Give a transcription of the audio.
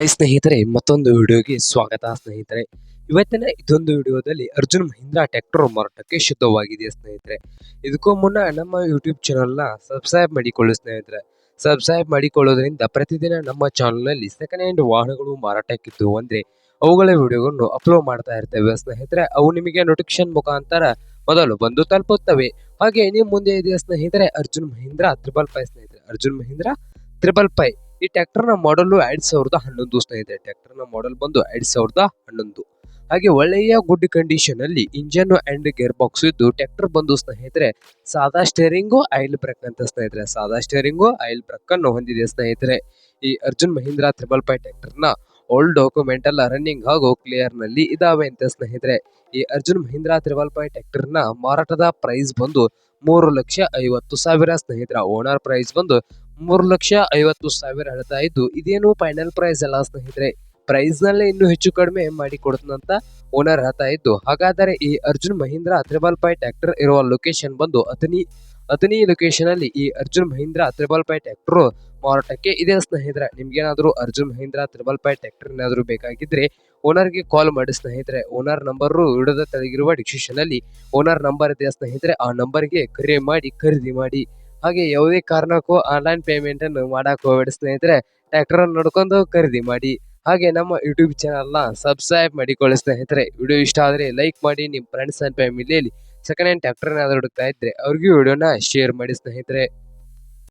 ಸ್ನೇಹಿತರೆ, ಮತ್ತೊಂದು ವಿಡಿಯೋಗೆ ಸ್ವಾಗತ ಸ್ನೇಹಿತರೆ. ಇವತ್ತಿನ ಇದೊಂದು ವಿಡಿಯೋದಲ್ಲಿ ಅರ್ಜುನ್ ಮಹಿಂದ್ರಾ ಟ್ರ್ಯಾಕ್ಟರ್ ಮಾರಾಟಕ್ಕೆ ಶುದ್ಧವಾಗಿದೆ ಸ್ನೇಹಿತರೆ? ಇದಕ್ಕೂ ಮುನ್ನ ನಮ್ಮ ಯೂಟ್ಯೂಬ್ ಚಾನಲ್ನ ಸಬ್ಸ್ಕ್ರೈಬ್ ಮಾಡಿಕೊಳ್ಳಿ ಸ್ನೇಹಿತರೆ. ಸಬ್ಸ್ಕ್ರೈಬ್ ಮಾಡಿಕೊಳ್ಳೋದ್ರಿಂದ ಪ್ರತಿದಿನ ನಮ್ಮ ಚಾನಲ್ನಲ್ಲಿ ಸೆಕೆಂಡ್ ಹ್ಯಾಂಡ್ ವಾಹನಗಳು ಮಾರಾಟಕ್ಕಿದ್ದು ಅಂದರೆ ಅವುಗಳ ವಿಡಿಯೋಗಳನ್ನು ಅಪ್ಲೋಡ್ ಮಾಡ್ತಾ ಇರ್ತೇವೆ ಸ್ನೇಹಿತರೆ. ಅವು ನಿಮಗೆ ನೋಟಿಫಿಕೇಶನ್ ಮುಖಾಂತರ ಮೊದಲು ಬಂದು ತಲುಪುತ್ತವೆ. ಹಾಗೆ ನಿಮ್ಮ ಮುಂದೆ ಇದೆ ಸ್ನೇಹಿತರೆ? ಅರ್ಜುನ್ ಮಹೀಂದ್ರಾ ತ್ರಿಬಲ್ ಫೈ ಸ್ನೇಹಿತರೆ. ಅರ್ಜುನ್ ಮಹೀಂದ್ರಾ ತ್ರಿಬಲ್ ಫೈ ಈ ಟ್ರ್ಯಾಕ್ಟರ್ನ ಮಾಡಲ್ ಎರಡ್ ಸಾವಿರದ ಹನ್ನೊಂದು ಸ್ನೇಹಿತರೆ ಟ್ರ್ಯಾಕ್ಟರ್ನ ಮಾಡಲ್ ಬಂದು ಎರಡ್ ಸಾವಿರದ ಹನ್ನೊಂದು. ಹಾಗೆ ಒಳ್ಳೆಯ ಗುಡ್ ಕಂಡೀಷನ್ ಅಲ್ಲಿ ಇಂಜನ್ ಅಂಡ್ ಗೇರ್ ಬಾಕ್ಸ್ ಇದ್ದು ಟ್ರ್ಯಾಕ್ಟರ್ ಬಂದು ಸ್ನೇಹಿತರೆ ಸಾದಾ ಸ್ಟೇರಿಂಗು ಆಯಿಲ್ ಬ್ರೇಕ್ ಅಂತ ಸ್ನೇಹಿತರೆ ಸಾದಾ ಸ್ಟೇರಿಂಗು ಆಯಿಲ್ ಬ್ರೇಕ್ ಅನ್ನು ಹೊಂದಿದೆ ಸ್ನೇಹಿತರೆ ಈ ಅರ್ಜುನ್ ಮಹೀಂದ್ರಾ ತ್ರಿಬಲ್ ಪೈ ಟ್ರ್ಯಾಕ್ಟರ್ನ ಓಲ್ಡ್ ಡಾಕ್ಯುಮೆಂಟ್ ಎಲ್ಲ ರನ್ನಿಂಗ್ ಹಾಗೂ ಕ್ಲಿಯರ್ನಲ್ಲಿ ಇದಾವೆ ಅಂತ ಸ್ನೇಹಿತರೆ ಈ ಅರ್ಜುನ್ ಮಹೀಂದ್ರಾ ತ್ರಿಬಲ್ ಪೈ ಟ್ರ್ಯಾಕ್ಟರ್ನ ಮಾರಾಟದ ಪ್ರೈಸ್ ಬಂದು ಮೂರು ಲಕ್ಷ ಐವತ್ತು ಸಾವಿರ ಸ್ನೇಹಿತರ ಓನರ್ ಪ್ರೈಸ್ ಬಂದು ಮೂರು ಲಕ್ಷ ಐವತ್ತು ಸಾವಿರ ಹೇಳ್ತಾ ಇದ್ದು ಇದೇನು ಫೈನಲ್ ಪ್ರೈಸ್ ಅಲ್ಲ ಸ್ನೇಹಿತರೆ. ಪ್ರೈಸ್ ನಲ್ಲೇ ಇನ್ನು ಹೆಚ್ಚು ಕಡಿಮೆ ಮಾಡಿ ಕೊಡ್ತಂತ ಓನರ್ ಹೇಳ್ತಾ ಇದ್ದು. ಹಾಗಾದರೆ ಈ Arjun Mahindra triple five tractor ಇರುವ ಲೊಕೇಶನ್ ಬಂದು ಅತನಿ ಅತನಿ ಲೊಕೇಶನ್ ಅಲ್ಲಿ ಈ Arjun Mahindra triple five tractor ಮಾರಾಟಕ್ಕೆ ಇದೆ ಸ್ನೇಹಿತರೆ. ನಿಮ್ಗೇನಾದ್ರೂ Arjun Mahindra triple five tractor ಏನಾದರೂ ಬೇಕಾಗಿದ್ರೆ ಓನರ್ಗೆ ಕಾಲ್ ಮಾಡಿ ಸ್ನೇಹಿತರೆ. ಓನರ್ ನಂಬರ್ ಇಡದ ತೆಳಗಿರುವ ಡಿಸ್ಕ್ರಿಪ್ಷನ್ ಅಲ್ಲಿ ಓನರ್ ನಂಬರ್ ಇದೆ ಸ್ನೇಹಿತರೆ. ಆ ನಂಬರ್ಗೆ ಕರೆ ಮಾಡಿ, ಖರೀದಿ ಮಾಡಿ. ಹಾಗೆ ಯಾವುದೇ ಕಾರಣಕ್ಕೂ ಆನ್ಲೈನ್ ಪೇಮೆಂಟ್ ಅನ್ನು ಮಾಡಕ್ ಹೋಗಬೇಡಿ ಸ್ನೇಹಿತರೆ. ಟ್ರ್ಯಾಕ್ಟರ್ ಅನ್ನು ನೋಡ್ಕೊಂಡು ಖರೀದಿ ಮಾಡಿ. ಹಾಗೆ ನಮ್ಮ ಯೂಟ್ಯೂಬ್ ಚಾನಲ್ನ ಸಬ್ಸ್ಕ್ರೈಬ್ ಮಾಡಿಕೊಳ್ಳಿ ಸ್ನೇಹಿತರೆ. ವಿಡಿಯೋ ಇಷ್ಟ ಆದರೆ ಲೈಕ್ ಮಾಡಿ ನಿಮ್ಮ ಫ್ರೆಂಡ್ಸ್ ಅಂಡ್ ಫ್ಯಾಮಿಲಿಯಲ್ಲಿ ಸೆಕೆಂಡ್ ಹ್ಯಾಂಡ್ ಟ್ರ್ಯಾಕ್ಟರ್ ಏನಾದರೂ ಹುಡುಕ್ತಾ ಇದ್ರೆ ಅವ್ರಿಗೂ ವಿಡಿಯೋನ ಶೇರ್ ಮಾಡಿ ಸ್ನೇಹಿತರೆ.